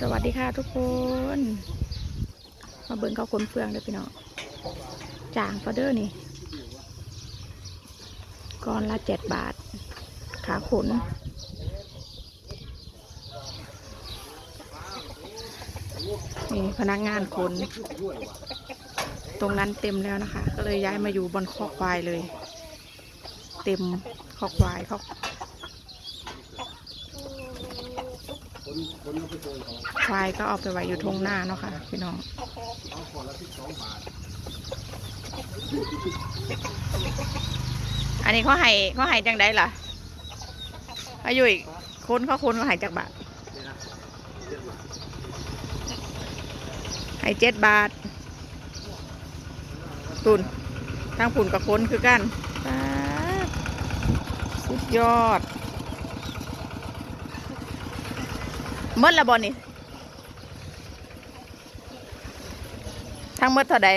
สวัสดีค่ะทุกคน มาเบิ่งเขาคนเฟืองเลยพี่น้องจางฟอเดอร์นี่ก้อนละเจ็ดบาท ขาขนนี่พนักงานคนตรงนั้นเต็มแล้วนะคะ ก็เลยย้ายมาอยู่บนคอกควายเลย เต็มคอกควายคอก ควายก็เอาไปไว้อยู่ทงหน้าเนาะค่ะพี่น้องอันนี้เขาให้เขาให้จังไดล่ะอายุอีกคนเขาคนเขาให้จากบาทให้เจ็ดบาทตุนทั้งผุนกับคนคือกันสุดยอด เมื่อละบอนี่ทั้งเมื่อเท่าใด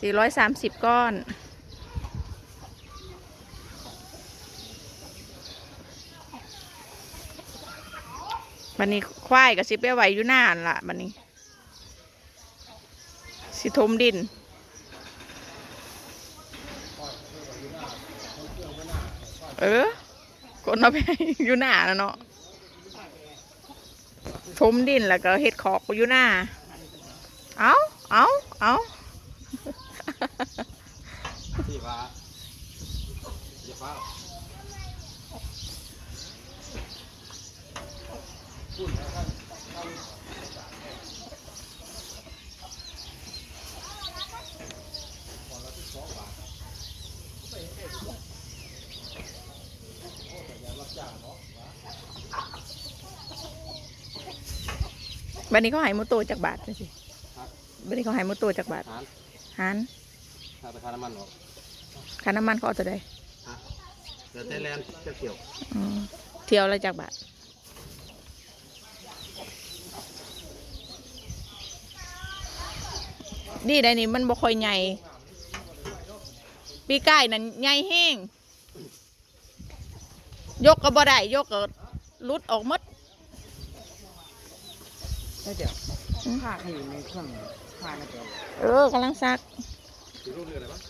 สี่ร้อยสามสิบก้อน บันนี้ควายกับสิไปไว้อยู่หน้าหั่นละบันนี้ สิทมดินเออคนเอาไปอยู่หน้าแล้วเนาะ ทมดินแล้วก็เห็ดขอกอยู่หน้า เอาเอาเอาสีฟ้าสีฟ้า บันนี้เขาใหายมุโตจากบาทจังสิบันนี้เขาใหายมุโตจากบาทหานหันถ้าไปทานน้ำมันหรอกค่าน้ำมันเขาเอาตัวใดเดี๋ยวเต้นแลนด์จะเกี่ยวอืมเที่ยวละจากบาทดีได้นี่มันบ่ค่อยใหญ่ปีใกล้นั้นใหญ่แห้งยกก็บ่ได้ยกก็รุดออกหมด แล้วเดี๋ยวผ้าให้อยู่ในเครื่องผ้าน่าจะเออกำลังซักถือรูปเรืออะไรบ้าง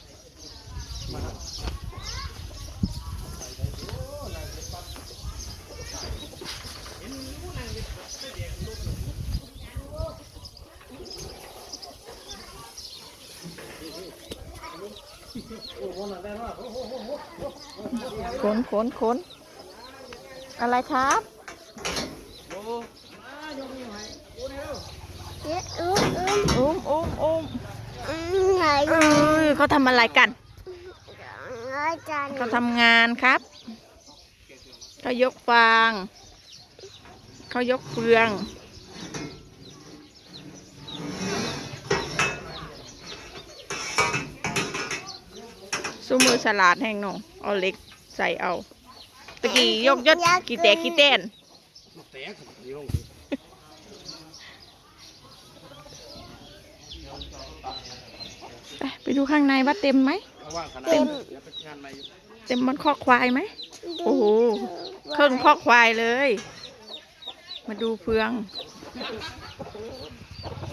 ขนขนขนอะไรครับ เอ๊ะอุ้มอุ้ม อุ้มอุ้มอุ้ม อืมไหน เอ้ย เขาทำอะไรกันอาจารย์เขาทำงานครับ เขายกฟาง เขายกเฟือง สู้มือสลัดแห้งหนองเอาเหล็กใส่เอา ตะกี้ยกยศกี่แตกกี่เต้นลูกแตกนี่ลง ไปไป ดูข้างในว่าเต็มไหมระว่างขนาดนี้เดี๋ยวไปงานใหม่อยู่เต็มมันคอกควายไหม โอ้โหเครื่องคอกควายเลย มาดูเฟือง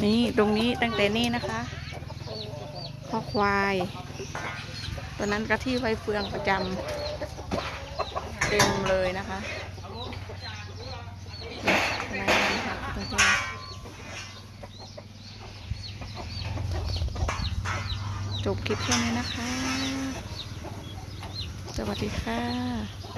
นี่ตรงนี้ตั้งแต่นี่นะคะคอกควาย ตอนนั้นก็ที่ไว้เฟืองประจำเต็มเลยนะคะอะไรนะคะตรงนี้ จบคลิปแค่นี้นะคะ สวัสดีค่ะ